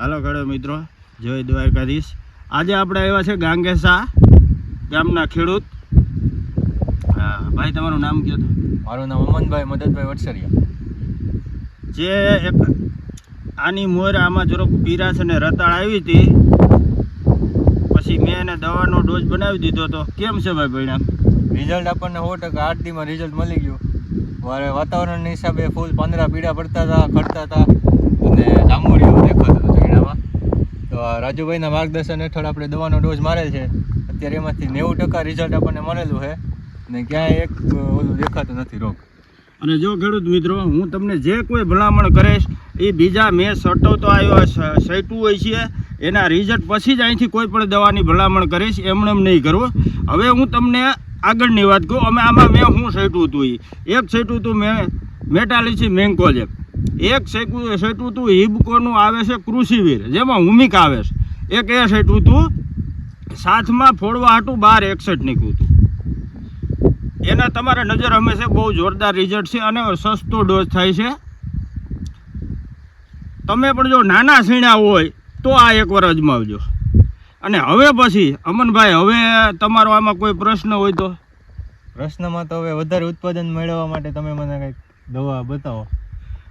હાલો ખેડૂત મિત્રો. જય દ્વારકાધીશ. આજે આપણે આવ્યા છે ગાંગેસા ગામના ખેડૂત. હા ભાઈ તમારું નામ કહો મારું નામ અમનભાઈ મદદભાઈ વટસરિયા જે એક આની મોર આમાં જરાક પીરાશ અને રતાળ આવી હતી પછી મેં એને દવાનો ડોઝ બનાવી દીધો તો કેમ છે ભાઈ પરિણામ? રિઝલ્ટ આપણને સો ટકા આઠ દીમાં રિઝલ્ટ મળી ગયું. મારે વાતાવરણના હિસાબે ફૂલ પાંદડા પીડા પડતા હતા ખડતા હતા અને જાંબુડીઓ દેખાતું. હતું તો રાજુભાઈના માર્ગદર્શન હેઠળ આપણે દવાનો ડોઝ મારેલ છે. અત્યારે એમાંથી નેવું ટકા રિઝલ્ટ આપણને મળેલું છે. ને ક્યાંય એક ઓલું દેખાતું નથી રોગ. અને જો ખેડૂત મિત્રો, હું તમને જે કોઈ ભલામણ કરીશ, એ બીજા મેં સટવતો આવ્યો સૈટું હોય છે. એના રિઝલ્ટ પછી જ અહીંથી કોઈ પણ દવાની ભલામણ કરીશ, એમણે એમ નહીં કરવું. હવે હું તમને આગળની વાત કહું, અમે આમાં મેં હું સૈટું હતું. એક સૈટું હતું મેં મેટાલી મેટાલિસી મેન્કોજેબ એક સૈટું હતું હિબકોનું આવે છે કૃષિવીર, જેમાં હુમિક આવે છે. એક એ સેટું તું, સાથમાં ફોડવા હાટું બાર એકસઠ નીકળ્યું હતું એના તમારે નજર હંમેશા બહુ જોરદાર રિઝલ્ટ છે અને સસ્તો ડોઝ થાય છે. તમે પણ જો નાના સીણા હોય, તો આ એકવાર અજમાવજો. અને હવે પછી, અમનભાઈ, હવે તમારો આમાં કોઈ પ્રશ્ન હોય તો? પ્રશ્નમાં તો હવે વધારે ઉત્પાદન મેળવવા માટે તમે મને કંઈક દવા બતાવો.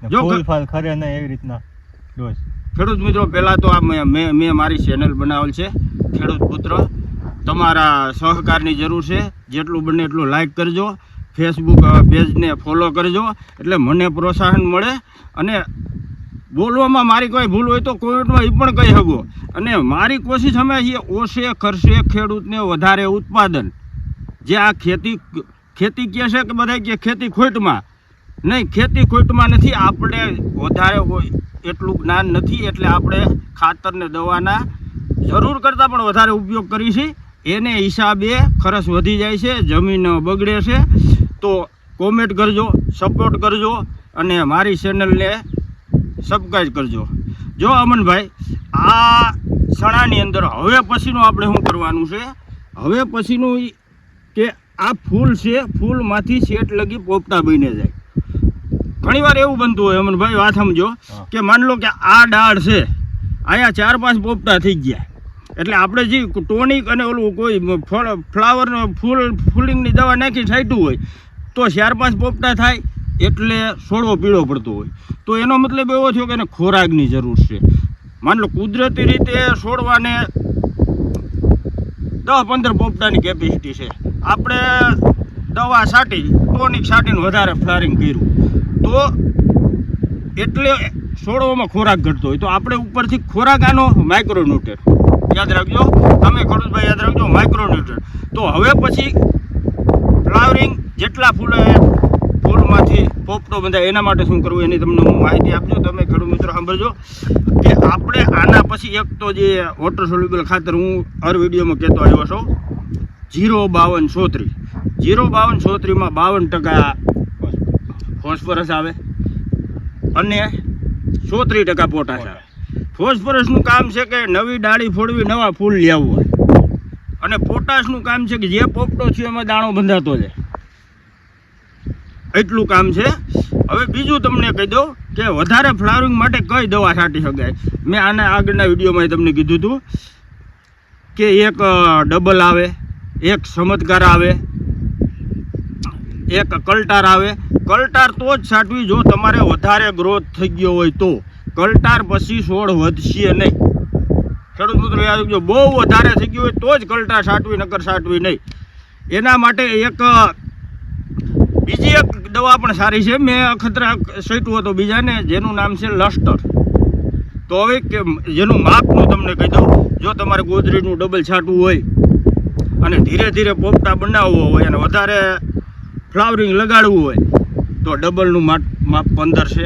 જો ફૂલ ક- ખરે નહીં એવી રીતના. ડોઝ ખેડૂત મિત્રો પહેલાં તો આ મેં મેં મેં મારી ચેનલ બનાવેલ છે ખેડૂત પુત્ર. તમારા સહકારની જરૂર છે. જેટલું બને એટલું લાઈક કરજો. ફેસબુક પેજને ફોલો કરજો. એટલે મને પ્રોત્સાહન મળે. અને બોલવામાં મારી કોઈ ભૂલ હોય તો કોમેન્ટમાં એ પણ કહી શકો. અને મારી કોશિશ અમે છીએ ઓછે ખર્ચે ખેડૂતને વધારે ઉત્પાદન. જે આ ખેતી ખેતી કહે છે કે બધા કે ખેતી ખોટમાં. નહીં, ખેતી ખોટમાં નથી, આપણે વધારે હોય એટલું જ્ઞાન નથી, એટલે આપણે ખાતર ને દવાના જરૂર કરતાં પણ વધારે ઉપયોગ કરી એને હિસાબે ખર્ચ વધી જાય છે, જમીન બગડે છે. તો કોમેન્ટ કરજો સપોર્ટ કરજો અને મારી ચેનલને સબસ્ક્રાઈબ કરજો. જો અમનભાઈ, આ સણાની અંદર હવે પછીનું આપણે શું કરવાનું છે? હવે પછીનું કે આ ફૂલ છે, ફૂલમાંથી શેટ લગી પોપટા બની જાય. ઘણીવાર એવું બનતું હોય અમનભાઈ વાત સમજો કે માન લો કે આ ડાળ છે અહીંયા ચાર પાંચ પોપટા થઈ ગયા. એટલે આપણે જે ટોનિક અને ઓલું કોઈ ફળ ફ્લાવર ફૂલ ફૂલિંગની દવા નાખી છાંટ્યું હોય તો ચાર પાંચ પોપટા થાય એટલે છોડવો પીળો પડતો હોય. તો એનો મતલબ એવો થયો કે એને ખોરાકની જરૂર છે. માન લો કુદરતી રીતે છોડવાને દસ પંદર પોપટાની કેપેસિટી છે. આપણે દવા છાંટી ટોનિક છાંટીને વધારે ફ્લારિંગ કર્યું. તો એટલે છોડવામાં ખોરાક ઘટતો હોય. તો આપણે ઉપરથી ખોરાક આનો માઇક્રોન્યુટ્રન યાદ રાખજો. તમે ખેડૂતભાઈ યાદ રાખજો માઇક્રોન્યુટ્રન તો હવે પછી ફ્લાવરિંગ જેટલા ફૂલ ફૂલમાંથી પોપટો બંધાય, એના માટે શું કરવું એની તમને હું માહિતી આપજો. તમે ખેડૂત મિત્રો સાંભળજો કે આપણે આના પછી એક તો જે વોટર સોલ્યુબલ ખાતર હું હર વિડીયોમાં કહેતો આવ્યો છું, જીરો બાવન સોત્રી જીરો બાવન સોત્રીમાં બાવન ટકા ફોસ્ફરસ આવે અને સોત્રી ટકા પોટાશ આવે. ફોસ્ફરસનું કામ છે કે નવી ડાળી ફોડવી, નવા ફૂલ લેવું અને પોટાશનું કામ છે કે જે પોપટો છે એમાં દાણો બંધાતો જાય. એટલું કામ છે. હવે બીજું તમને કહી દઉં કે વધારે ફ્લાવરિંગ માટે કઈ દવા છાંટી શકાય. મેં આના આગળના વિડીયોમાં તમને કીધું હતું કે એક ડબલ આવે, એક ચમત્કાર આવે એક કલટાર આવે. કલટાર તો જ છાંટવી જો તમારે વધારે ગ્રોથ થઈ ગયો હોય તો. કલટાર પછી છોડ વધશે નહીં. ખેડૂત મિત્રો, યાદ રાખજો, બહુ વધારે થઈ ગયું હોય તો જ કલટાર છાંટવી નકર છાંટવી નહીં. એના માટે એક, બીજી એક દવા પણ સારી છે. મેં અખતરા સૈટું હતો બીજાને, જેનું નામ છે લસ્ટર. તો હવે કે જેનું માપનું તમને કહી દઉં. જો તમારે ગોદરીનું ડબલ છાંટવું હોય અને ધીરે ધીરે પોપટા બનાવવો હોય અને વધારે ફ્લાવરિંગ લગાડવું હોય, તો ડબલનું માપ માપ પંદર છે.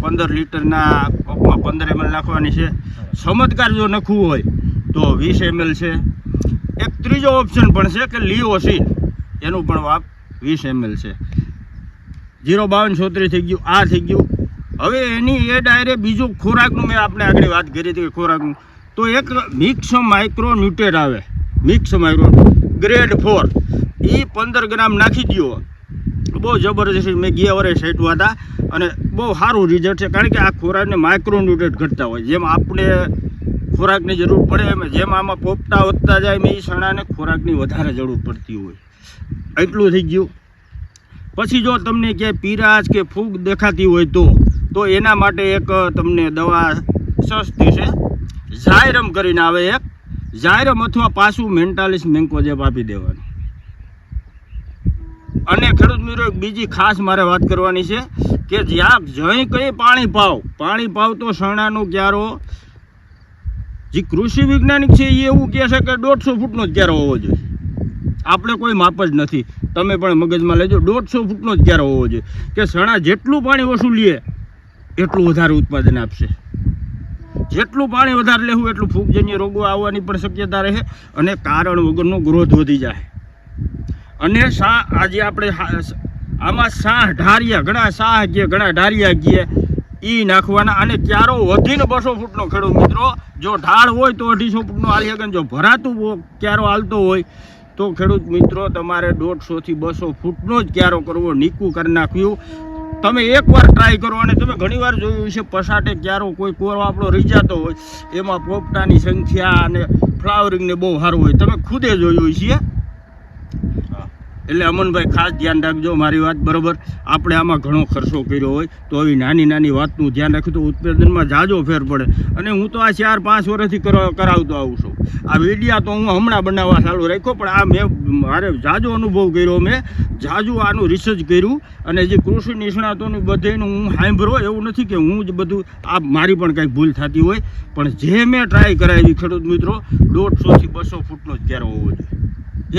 પંદર લીટરના કપમાં પંદર એમએલ નાખવાની છે. ચમત્કાર જો નખવું હોય, તો વીસ એમએલ છે. એક ત્રીજો ઓપ્શન પણ છે કે લીઓસીન એનું પણ માપ વીસ એમએલ છે. જીરો બાવન છોત્રી થઈ ગયું, આ થઈ ગયું. હવે એની એ ડાયરે બીજું ખોરાકનું મેં આપણે આગળ વાત કરી હતી કે ખોરાકનું. તો એક મિક્સ માઇક્રો ન્યુટ્રેટ આવે. Mix micro grade four. એ પંદર ગ્રામ નાખી દો બહુ જબરજસ્ત મેં ગયા વરે સેટવા હતા અને બહુ સારું રિઝલ્ટ છે. કારણ કે આ ખોરાકને માઇક્રોન્યુટ્રેટ ઘટતા હોય. જેમ આપણે ખોરાકની જરૂર પડે એમ, જેમ આમાં પોપટા વધતા જાય એમ એ સણાને ખોરાકની વધારે જરૂર પડતી હોય. એટલું થઈ ગયું. પછી જો તમને ક્યાંય પીરાશ કે ફૂગ દેખાતી હોય તો તો એના માટે એક તમને દવા સસ્તી છે. ઝાયરમ કરીને આવે એક. ઝાયરમ અથવા પાછું મેન્ટાલિસ મેન્કોજેબ આપી દેવાનું. અને ખેડૂત મિત્રો બીજી ખાસ મારે વાત કરવાની છે કે જ્યાં જઈ કઈ પાણી પાવ પાણી પાવ તો શણાનો ક્યારો? જે કૃષિ વૈજ્ઞાનિક છે એ એવું કહે છે કે દોઢસો ફૂટનો જ ક્યારો હોવો જોઈએ. આપણે કોઈ માપ જ નથી. તમે પણ મગજમાં લેજો, દોઢસો ફૂટનો જ ક્યારો હોવો જોઈએ. કે સણા જેટલું પાણી ઓછું લે, એટલું વધારે ઉત્પાદન આપશે. જેટલું પાણી વધારે લેવું, એટલું ફૂગજન્ય રોગો આવવાની પણ શક્યતા રહે અને કારણ વગરનો ગ્રોથ વધી જાય. અને શા આજે આપણે આમાં સાહ ઢારિયા, ઘણા સાહ ગીએ ઘણા ઢારિયા ગીએ એ નાખવાના અને ક્યારો વધીને બસો ફૂટનો ખેડૂત મિત્રો, જો ઢાળ હોય તો અઢીસો ફૂટનો હાલી શકે જો ભરાતું ક્યારો હાલતો હોય, તો ખેડૂત મિત્રો તમારે દોઢસોથી બસો ફૂટનો જ ક્યારો કરવો, નીકું કરી નાખ્યું. તમે એકવાર ટ્રાય કરો અને તમે ઘણીવાર જોયું છે પસાટે ક્યારો કોઈ કોરો આપણો રહી જતો હોય, એમાં પોપટાની સંખ્યા અને ફ્લાવરિંગને બહુ સારું હોય. તમે ખુદે જોયું છે એટલે અમનભાઈ ખાસ ધ્યાન રાખજો મારી વાત બરાબર. આપણે આમાં ઘણો ખર્ચો કર્યો હોય તો આવી નાની નાની વાતનું ધ્યાન રાખ્યું તો ઉત્પાદનમાં જાજો ફેર પડે. અને હું તો આ ચાર પાંચ વર્ષથી કર- કરાવતો આવું છું. આ વિડિયા તો હું હમણાં બનાવવા ચાલુ રાખ્યો, પણ આ મેં મારે જાજો અનુભવ કર્યો મેં. જાજુ આનું રિસર્ચ કર્યું અને જે કૃષિ નિષ્ણાતોની બધેનું હું સાંભળો એવું નથી કે હું જ બધું, આ મારી પણ કંઈક ભૂલ થતી હોય. પણ જે મેં ટ્રાય કરાવી ખેડૂત મિત્રો, દોઢસોથી બસો ફૂટનો જ ક્યારો હોવો જોઈએ.